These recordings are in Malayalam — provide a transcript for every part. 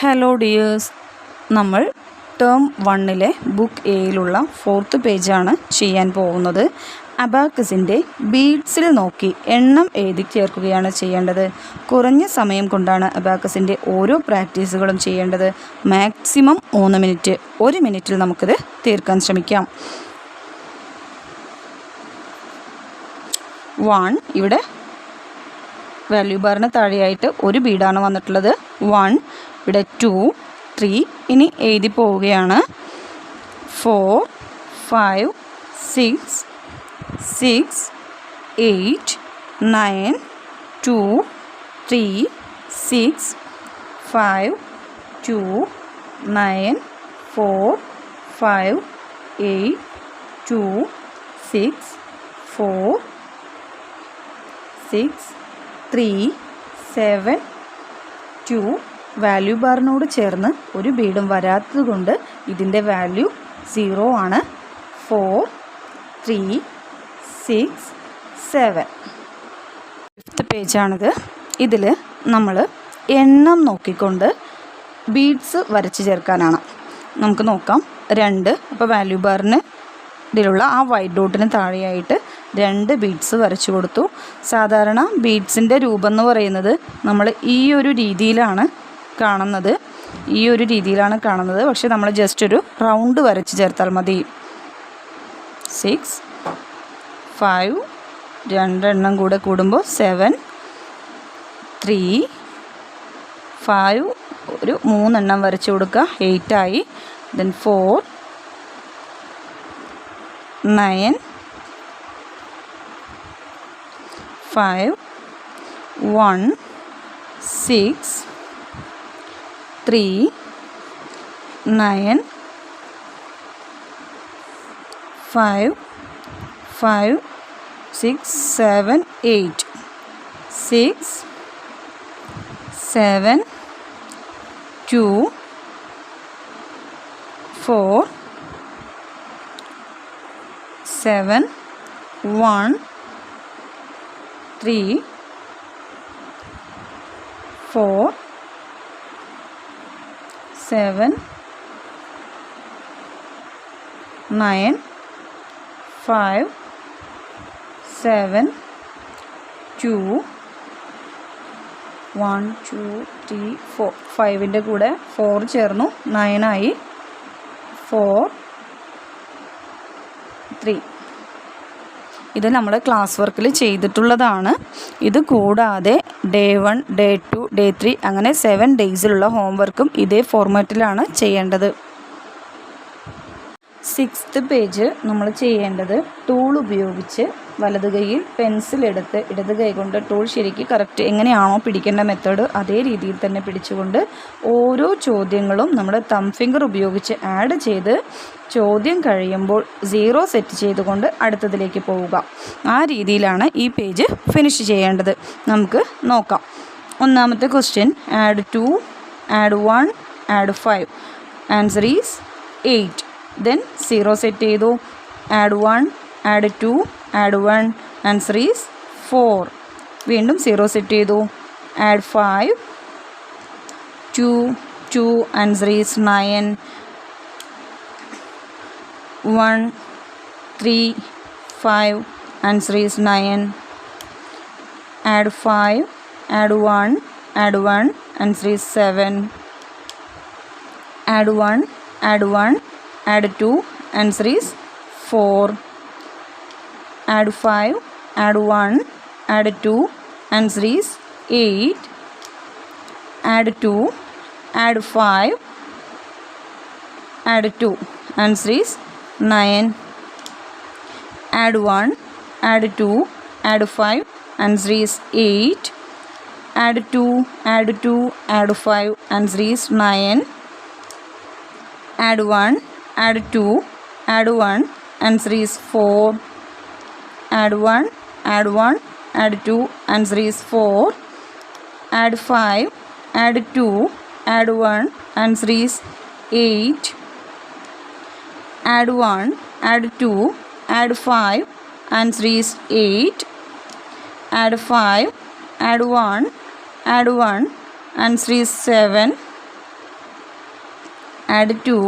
ഹലോ ഡിയേഴ്സ് നമ്മൾ ടേം വണ്ണിലെ ബുക്ക് എയിലുള്ള ഫോർത്ത് പേജാണ് ചെയ്യാൻ പോകുന്നത്. അബാക്കസിന്റെ ബീഡ്സിൽ നോക്കി എണ്ണം എഴുതി ചേർക്കുകയാണ് ചെയ്യേണ്ടത്. കുറഞ്ഞ സമയം കൊണ്ടാണ് അബാക്കസിന്റെ ഓരോ പ്രാക്ടീസുകളും ചെയ്യേണ്ടത്. മാക്സിമം മൂന്ന് മിനിറ്റ് ഒരു മിനിറ്റിൽ നമുക്കിത് തീർക്കാൻ ശ്രമിക്കാം. വൺ ഇവിടെ വാല്യൂ ബാറിന് താഴെയായിട്ട് ഒരു ബീഡാണ് വന്നിട്ടുള്ളത്. വൺ ഇവിടെ ടു ത്രീ ഇനി എഴുതി പോവുകയാണ്. Four five six six eight nine two three six five two nine four five eight two six four six three seven two value ബാറിനോട് ചേർന്ന് ഒരു ബീഡും വരാത്തത് കൊണ്ട് ഇതിന്റെ വാല്യൂ സീറോ ആണ്. Four three six seven fifth പേജാണിത് ഇതിൽ നമ്മൾ എണ്ണം നോക്കിക്കൊണ്ട് ബീഡ്സ് വരച്ച് ചേർക്കാനാണ്. നമുക്ക് നോക്കാം. രണ്ട് അപ്പോൾ വാല്യൂ ബാറിന് ഇതിലുള്ള ആ വൈറ്റ് ഡോട്ടിന് താഴെയായിട്ട് രണ്ട് ബീഡ്സ് വരച്ചു കൊടുത്തു. സാധാരണ ബീഡ്സിന്റെ രൂപം എന്ന് പറയുന്നത് നമ്മൾ ഈ ഒരു രീതിയിലാണ് കാണുന്നത്. ഈ ഒരു രീതിയിലാണ് കാണുന്നത്. പക്ഷേ നമ്മൾ ജസ്റ്റ് ഒരു റൗണ്ട് വരച്ച് ചേർത്താൽ മതി. സിക്സ് ഫൈവ് രണ്ടെണ്ണം കൂടെ കൂടുമ്പോൾ സെവൻ ത്രീ ഫൈവ് ഒരു മൂന്നെണ്ണം വരച്ച് കൊടുക്കുക. എയ്റ്റായി then four nine five one six three nine five five six seven eight six seven two four seven one three four seven nine five seven two one two three four ഫൈവിന്റെ കൂടെ ഫോർ ചേർന്നു. നയനായി ഫോർ ത്രീ ഇത് നമ്മൾ ക്ലാസ് വർക്കിൽ ചെയ്തിട്ടുള്ളതാണ്. ഇത് കൂടാതെ day one day two day three അങ്ങനെ സെവൻ ഡേയ്സിലുള്ള ഹോംവർക്കും ഇതേ ഫോർമാറ്റിലാണ് ചെയ്യേണ്ടത്. സിക്സ്ത് പേജ് നമ്മൾ ചെയ്യേണ്ടത് ടൂൾ ഉപയോഗിച്ച് വലത് കൈയിൽ പെൻസിൽ എടുത്ത് ഇടത് കൈ കൊണ്ട് ടൂൾ ശരിക്ക് കറക്റ്റ് എങ്ങനെയാണോ പിടിക്കേണ്ട മെത്തേഡ് അതേ രീതിയിൽ തന്നെ പിടിച്ചുകൊണ്ട് ഓരോ ചോദ്യങ്ങളും നമ്മൾ തം ഫിംഗർ ഉപയോഗിച്ച് ആഡ് ചെയ്ത് ചോദ്യം കഴിയുമ്പോൾ സീറോ സെറ്റ് ചെയ്തുകൊണ്ട് അടുത്തതിലേക്ക് പോവുക. ആ രീതിയിലാണ് ഈ പേജ് ഫിനിഷ് ചെയ്യേണ്ടത്. നമുക്ക് നോക്കാം. ഒന്നാമത്തെ question add two add one add five answer is eight then zero set ചെയ്തു. Add one add two add one answer is four വീണ്ടും സീറോ സെറ്റ് ചെയ്തു. Add five two two answer is nine one three five answer is nine add five add one add one answer is seven add 1 add 1 add 2 answer is 4 add 5 add 1 add 2 answer is 8 add 2 add 5 add 2 answer is 9 add 1 add 2 add 5 answer is 8 add 2 add 2 add 5 answer is 9 add 1 add 2 add 1 answer is 4 add 1 add 1 add 2 answer is 4 add 5 add 2 add 1 answer is 8 add 1 add 2 add 5 answer is 8 add 5 add 1 add 1 answer is 7 add 2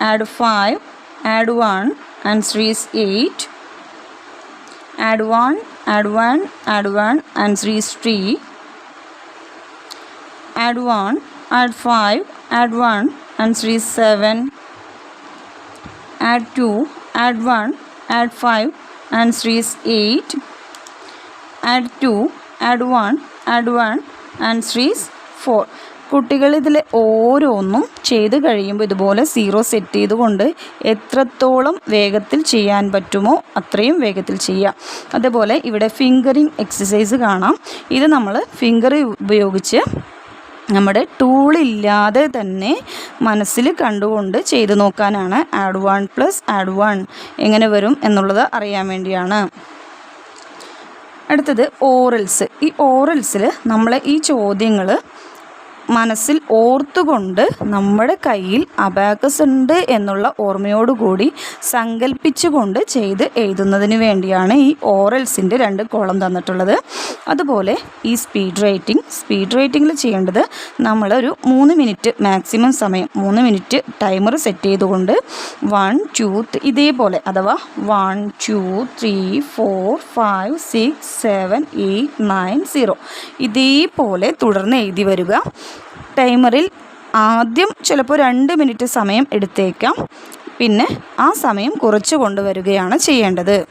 add 5 add 1 answer is 8 add 1 add 1 add 1 answer is 3 add 1 add 5 add 1 answer is 7 add 2 add 1 add 5 answer is 8 add 2 add 1 add 1 answer is 4 കുട്ടികൾ ഇതിൽ ഓരോന്നും ചെയ്ത് കഴിയുമ്പോൾ ഇതുപോലെ സീറോ സെറ്റ് ചെയ്തുകൊണ്ട് എത്രത്തോളം വേഗത്തിൽ ചെയ്യാൻ പറ്റുമോ അത്രയും വേഗത്തിൽ ചെയ്യാം. അതേപോലെ ഇവിടെ ഫിംഗറിങ് എക്സസൈസ് കാണാം. ഇത് നമ്മൾ ഫിംഗർ ഉപയോഗിച്ച് നമ്മുടെ ടൂളില്ലാതെ തന്നെ മനസ്സിൽ കണ്ടുകൊണ്ട് ചെയ്തു നോക്കാനാണ് add one plus add one എങ്ങനെ വരും എന്നുള്ളത് അറിയാൻ വേണ്ടിയാണ്. അടുത്തത് ഓറൽസ് ഈ ഓറൽസിൽ നമ്മളെ ഈ ചോദ്യങ്ങൾ മനസ്സിൽ ഓർത്തുകൊണ്ട് നമ്മുടെ കയ്യിൽ അബാക്കസ് ഉണ്ട് എന്നുള്ള ഓർമ്മയോടുകൂടി സങ്കല്പിച്ചുകൊണ്ട് ചെയ്ത് എഴുതുന്നതിന് വേണ്ടിയാണ് ഈ ഓറൽസിന്റെ രണ്ട് കോളം തന്നിട്ടുള്ളത്. അതുപോലെ ഈ സ്പീഡ് റൈറ്റിംഗ് സ്പീഡ് റൈറ്റിങ്ങിൽ ചെയ്യേണ്ടത് നമ്മളൊരു മൂന്ന് മിനിറ്റ് മാക്സിമം സമയം മൂന്ന് മിനിറ്റ് ടൈമർ സെറ്റ് ചെയ്തുകൊണ്ട് വൺ ടു ഇതേപോലെ അഥവാ one two three four five six seven eight nine zero ഇതേപോലെ തുടർന്ന് എഴുതി വരിക. ടൈമറിൽ ആദ്യം ചിലപ്പോൾ രണ്ട് മിനിറ്റ് സമയം എടുത്തേക്കാം. പിന്നെ ആ സമയം കുറച്ച് കൊണ്ടുവരികയാണ് ചെയ്യേണ്ടത്.